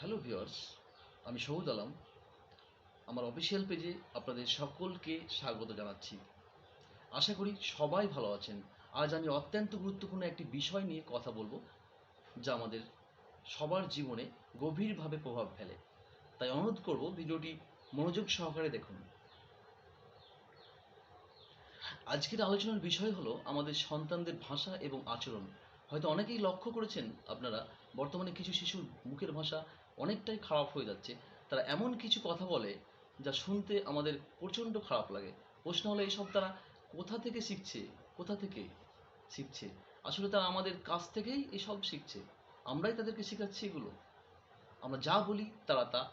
Hello viewers আমি শহুদ আলম। আমার official পেজে আপনাদের সকলকে স্বাগত জানাচ্ছি। আশা করি সবাই ভালো আছেন। আজ আমি অত্যন্ত গুরুত্বপূর্ণ একটি বিষয় নিয়ে কথা বলব, যা আমাদের সবার জীবনে গভীরভাবে প্রভাব ফেলে। তাই অনুরোধ করব ভিডিওটি মনোযোগ সহকারে দেখুন। আজকের আলোচনার বিষয় হলো আমাদের সন্তানদের ভাষা এবং আচরণ। হয়তো অনেকেই লক্ষ্য করেছেন, আপনারা বর্তমানে কিছু শিশুর মুখের ভাষা অনেকটাই খারাপ হয়ে যাচ্ছে। তারা এমন কিছু কথা বলে যা শুনতে আমাদের প্রচণ্ড খারাপ লাগে। প্রশ্ন হলো এইসব তারা কোথা থেকে শিখছে? কোথা থেকে শিখছে? আসলে তারা আমাদের কাছ থেকেই এসব শিখছে। আমরাই তাদেরকে শেখাচ্ছি এগুলো। আমরা যা বলি, তারা তা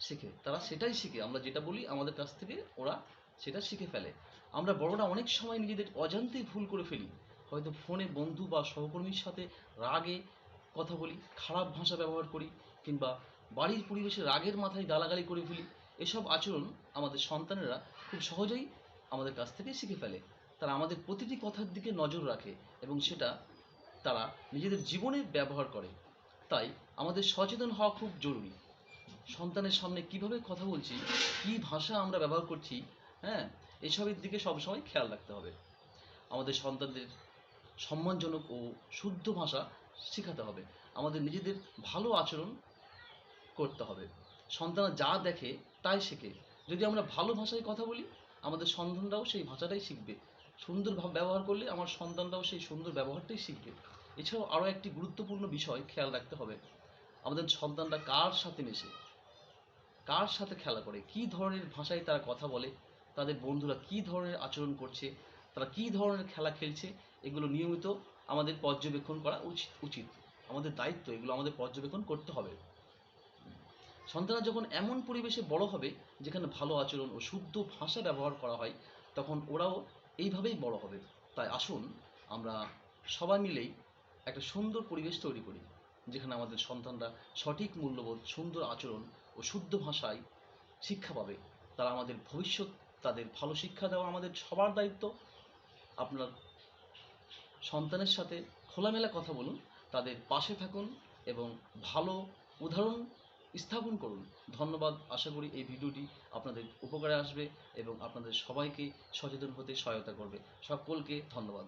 শেখে। তারা সেটাই শিখে। আমরা যেটা বলি, আমাদের কাছ থেকে ওরা সেটা শিখে ফেলে। আমরা বড়রা অনেক সময় নিজেদের অজান্তেই ভুল করে ফেলি। হয়তো ফোনে বন্ধু বা সহকর্মীর সাথে রাগে কথা বলি, খারাপ ভাষা ব্যবহার করি কিংবা বাড়ির পরিবেশে রাগের মাথায় গালাগালি করে ফেলি, এসব আচরণ আমাদের সন্তানেরা খুব সহজেই আমাদের কাছ থেকে শিখে ফেলে। তারা আমাদের প্রতিটি কথার দিকে নজর রাখে এবং সেটা তারা নিজেদের জীবনে ব্যবহার করে। তাই আমাদের সচেতন হওয়া খুব জরুরি। সন্তানের সামনে কীভাবে কথা বলছি, কী ভাষা আমরা ব্যবহার করছি হ্যাঁ এসবের দিকে সবসময় খেয়াল রাখতে হবে। আমাদের সন্তানদের সম্মানজনক ও শুদ্ধ ভাষা শেখাতে হবে। আমাদের নিজেদের ভালো আচরণ করতে হবে। সন্তানরা যা দেখে তাই শেখে। যদি আমরা ভালো ভাষায় কথা বলি, আমাদের সন্তানরাও সেই ভাষাটাই শিখবে। সুন্দরভাবে ব্যবহার করলে আমার সন্তানরাও সেই সুন্দর ব্যবহারটাই শিখবে। এছাড়াও আরও একটি গুরুত্বপূর্ণ বিষয় খেয়াল রাখতে হবে। আমাদের সন্তানরা কার সাথে মেশে? কার সাথে খেলা করে? কী ধরনের ভাষায় তারা কথা বলে? তাদের বন্ধুরা কী ধরনের আচরণ করছে? তারা কী ধরনের খেলা খেলছে? এগুলো নিয়মিত আমাদের পর্যবেক্ষণ করা উচিত উচিত। আমাদের দায়িত্ব, এগুলো আমাদের পর্যবেক্ষণ করতে হবে। সন্তানরা যখন এমন পরিবেশে বড় হবে, যেখানে ভালো আচরণ ও শুদ্ধ ভাষা ব্যবহার করা হয়, তখন ওরাও এইভাবেই বড় হবে। তাই আসুন, আমরা সবাই মিলেই একটা সুন্দর পরিবেশ তৈরি করি, যেখানে আমাদের সন্তানরা সঠিক মূল্যবোধ, সুন্দর আচরণ ও শুদ্ধ ভাষায় শিক্ষা পাবে। তারা আমাদের ভবিষ্যৎ, তাদের ভালো শিক্ষা দেওয়া আমাদের সবার দায়িত্ব। আপনার সন্তানের সাথে খোলামেলা কথা বলুন, তাদের পাশে থাকুন এবং ভালো উদাহরণ স্থাপন করুন। ধন্যবাদ, আশা করি এই ভিডিওটি আপনাদের উপকারে আসবে এবং আপনাদের সবাইকে সচেতন হতে সহায়তা করবে। সকলকে ধন্যবাদ।